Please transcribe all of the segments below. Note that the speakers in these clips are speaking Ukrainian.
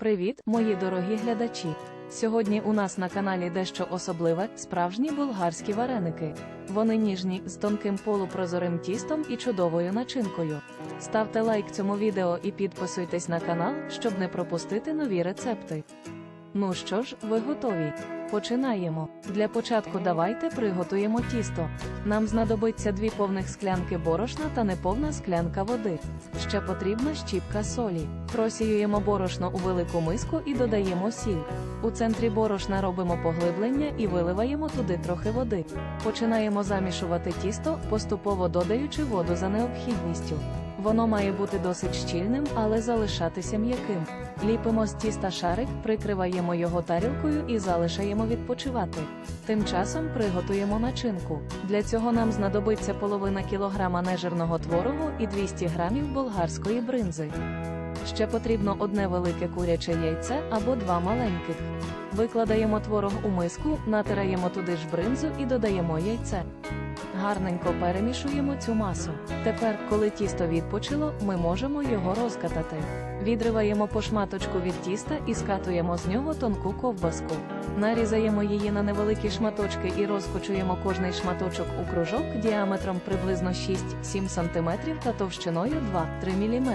Привіт, мої дорогі глядачі! Сьогодні у нас на каналі дещо особливе справжні болгарські вареники. Вони ніжні з тонким полупрозорим тістом і чудовою начинкою. Ставте лайк цьому відео і підписуйтесь на канал, щоб не пропустити нові рецепти. Ну що ж, ви готові? Починаємо. Для початку давайте приготуємо тісто. Нам знадобиться дві повних склянки борошна та неповна склянка води. Ще потрібна щіпка солі. Просіюємо борошно у велику миску і додаємо сіль. У центрі борошна робимо поглиблення і виливаємо туди трохи води. Починаємо замішувати тісто, поступово додаючи воду за необхідністю. Воно має бути досить щільним, але залишатися м'яким. Ліпимо з тіста шарик, прикриваємо його тарілкою і залишаємо відпочивати. Тим часом приготуємо начинку. Для цього нам знадобиться половина кілограма нежирного творогу і 200 грамів болгарської бринзи. Ще потрібно одне велике куряче яйце або два маленьких. Викладаємо творог у миску, натираємо туди ж бринзу і додаємо яйце. Гарненько перемішуємо цю масу. Тепер, коли тісто відпочило, ми можемо його розкатати. Відриваємо по шматочку від тіста і скатуємо з нього тонку ковбаску. Нарізаємо її на невеликі шматочки і розкочуємо кожний шматочок у кружок діаметром приблизно 6-7 см та товщиною 2-3 мм.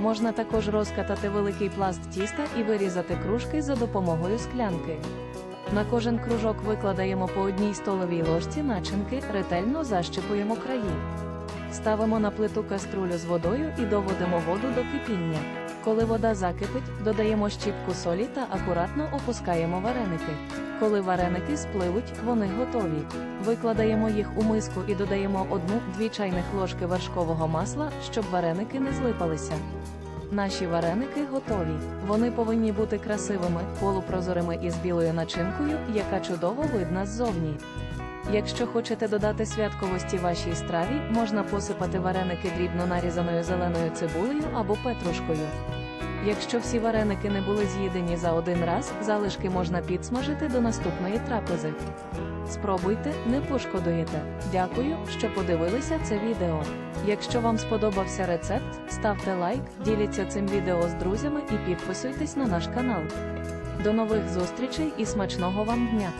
Можна також розкатати великий пласт тіста і вирізати кружки за допомогою склянки. На кожен кружок викладаємо по одній столовій ложці начинки, ретельно защипуємо краї. Ставимо на плиту каструлю з водою і доводимо воду до кипіння. Коли вода закипить, додаємо щіпку солі та акуратно опускаємо вареники. Коли вареники спливуть, вони готові. Викладаємо їх у миску і додаємо 1-2 чайних ложки вершкового масла, щоб вареники не злипалися. Наші вареники готові. Вони повинні бути красивими, полупрозорими і з білою начинкою, яка чудово видна ззовні. Якщо хочете додати святковості вашій страві, можна посипати вареники дрібно нарізаною зеленою цибулею або петрушкою. Якщо всі вареники не були з'їдені за один раз, залишки можна підсмажити до наступної трапези. Спробуйте, не пошкодуєте. Дякую, що подивилися це відео. Якщо вам сподобався рецепт, ставте лайк, діліться цим відео з друзями і підписуйтесь на наш канал. До нових зустрічей і смачного вам дня!